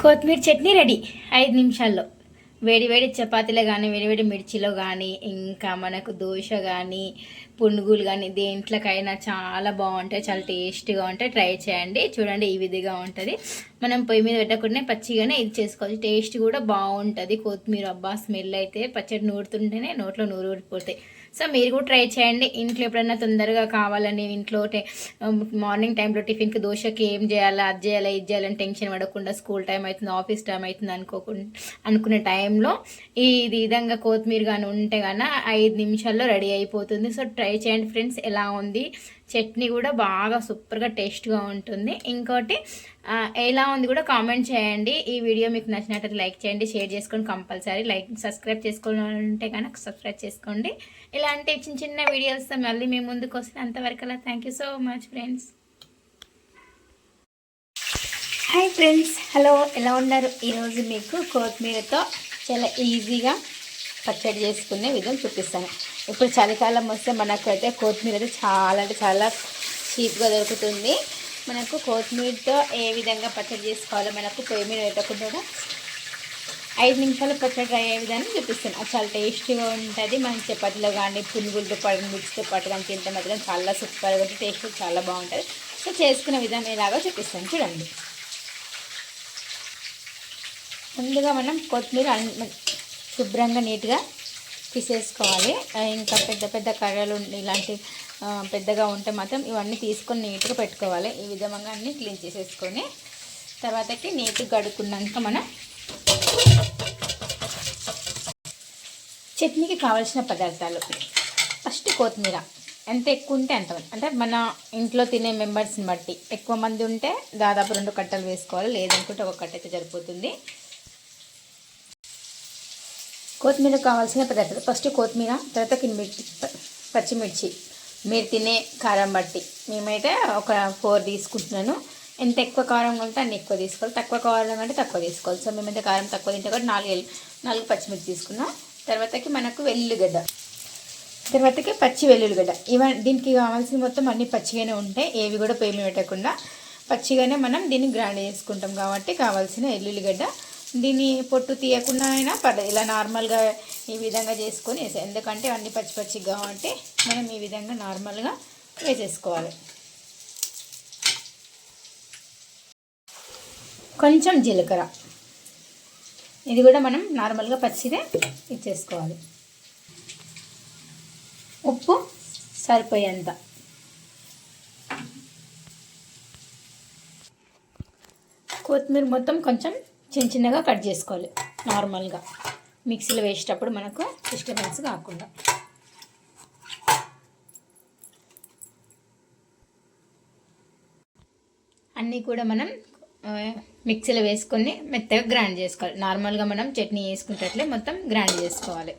కొత్తిమీర చట్నీ రెడీ. ఐదు నిమిషాల్లో. వేడి వేడి చపాతీలో కానీ వేడి వేడి మిర్చిలో కానీ ఇంకా మనకు దోశ కానీ పునుగులు కానీ దేంట్లోకైనా చాలా బాగుంటాయి చాలా టేస్ట్గా ఉంటాయి. ట్రై చేయండి. చూడండి ఈ విధిగా ఉంటుంది. మనం పొయ్యి మీద పెట్టకుండా పచ్చిగానే ఇది చేసుకోవచ్చు. టేస్ట్ కూడా బాగుంటుంది. కొత్తిమీర అబ్బా స్మెల్ అయితే పచ్చడి నూరుతుంటేనే నోట్లో నూరు ఊరిపోతాయి. సో మీరు కూడా ట్రై చేయండి. ఇంట్లో ఎప్పుడైనా తొందరగా కావాలని ఇంట్లో టే- మార్నింగ్ టైంలో టిఫిన్కి దోశకి ఏం చేయాలా అది చేయాలా ఇది చేయాలని టెన్షన్ పడకుండా స్కూల్ టైం అవుతుంది ఆఫీస్ టైం అవుతుంది అనుకోకుండా అనుకునే టైంలో ఈ విధంగా కొత్తిమీర కానీ ఉంటే కానీ ఐదు నిమిషాల్లో రెడీ అయిపోతుంది. సో ట్రై చేయండి ఫ్రెండ్స్ ఎలా ఉంది? చట్నీ కూడా బాగా సూపర్గా టేస్ట్గా ఉంటుంది. ఇంకోటి ఎలా ఉంది కూడా కామెంట్ చేయండి. ఈ వీడియో మీకు నచ్చినట్టు లైక్ చేయండి షేర్ చేసుకోండి కంపల్సరీ లైక్ సబ్స్క్రైబ్ చేసుకోవాలంటే కనుక సబ్స్క్రైబ్ చేసుకోండి. ఇలాంటి చిన్న చిన్న వీడియోస్తో మళ్ళీ మేము ముందుకు వస్తే అంతవరకు అలా. Thank you so much friends hi friends hello ఎలా ఉన్నారు? ఈరోజు మీకు కొత్తిమీరతో చాలా ఈజీగా పచ్చడి చేసుకునే విధం చూపిస్తాను. ఇప్పుడు చలికాలం వస్తే మనకు అయితే కొత్తిమీర అయితే చాలా అంటే చాలా చీప్గా దొరుకుతుంది. మనకు కొత్తిమీరతో ఏ విధంగా పచ్చడి చేసుకోవాలో మనకు పొయ్యి మీద పెట్టకుండా ఐదు నిమిషాలు పచ్చడి ట్రై అయ్యే విధానం చూపిస్తాను. అది చాలా టేస్టీగా ఉంటుంది. మనం చపాతీలో కానీ పునుగులతో పాటు మిర్చితో పాటు కానీ తింటే మాత్రం చాలా సూపర్గా ఉంటుంది. టేస్ట్ చాలా బాగుంటుంది. సో చేసుకునే విధానం ఎలాగో చూపిస్తాను. చూడండి. ముందుగా మనం కొత్తిమీర శుభ్రంగా నీట్గా తీసేసుకోవాలి ఇంకా పెద్ద పెద్ద కర్రలు ఇలాంటి పెద్దగా ఉంటే మాత్రం ఇవన్నీ తీసుకొని నీట్గా పెట్టుకోవాలి. ఈ విధంగా అన్నీ క్లీన్ చేసేసుకొని తర్వాతకి నీట్గా గడుకున్నాక మనం చట్నీకి కావాల్సిన పదార్థాలు. ఫస్ట్ కొత్తిమీర. ఎంత ఎక్కువ ఉంటే అంత అంటే మన ఇంట్లో తినే మెంబర్స్ని బట్టి. ఎక్కువ మంది ఉంటే దాదాపు రెండు కట్టలు వేసుకోవాలి. లేదనుకుంటే ఒక కట్ట అయితే సరిపోతుంది. కొత్తిమీర కావాల్సిన పదార్థాలు. ఫస్ట్ కొత్తిమీర తర్వాత మిర్చి పచ్చిమిర్చి. మీరు తినే కారం బట్టి. మేమైతే ఒక ఫోర్ తీసుకుంటున్నాను. ఎంత ఎక్కువ కారం ఉంటే అన్ని ఎక్కువ తీసుకోవాలి. తక్కువ కారం అంటే తక్కువ తీసుకోవాలి. సో మేమైతే కారం తక్కువ తింటే కూడా నాలుగు నాలుగు పచ్చిమిర్చి తీసుకున్నాం. తర్వాతకి మనకు వెల్లుల్లిగడ్డ. తర్వాతకి పచ్చి వెల్లుల్లిగడ్డ. ఇవ దీనికి కావాల్సిన మొత్తం అన్ని పచ్చిగానే ఉంటాయి. ఏవి కూడా పేమి పెట్టకుండా పచ్చిగానే మనం దీన్ని గ్రైండ్ చేసుకుంటాం. కాబట్టి కావాల్సిన ఎల్లుల్లిగడ్డ దీన్ని పొట్టు తీయకుండా అయినా పర్లేదు. ఇలా నార్మల్గా ఈ విధంగా చేసుకొని వేసాయి. ఎందుకంటే అన్ని పచ్చి పచ్చిగా ఉంటే మనం ఈ విధంగా నార్మల్గా వేసేసుకోవాలి. కొంచెం జీలకర్ర. ఇది కూడా మనం నార్మల్గా పచ్చిదే ఇచ్చేసుకోవాలి. ఉప్పు సరిపోయేంత. కొత్తిమీర మొత్తం కొంచెం చిన్న చిన్నగా కట్ చేసుకోవాలి నార్మల్గా. మిక్సీలో వేసేటప్పుడు మనకు డిస్టర్బెన్స్ కాకుండా. అన్నీ కూడా మనం మిక్సీలో వేసుకొని మెత్తగా గ్రైండ్ చేసుకోవాలి. నార్మల్గా మనం చట్నీ వేసుకునేటట్లే మొత్తం గ్రైండ్ చేసుకోవాలి.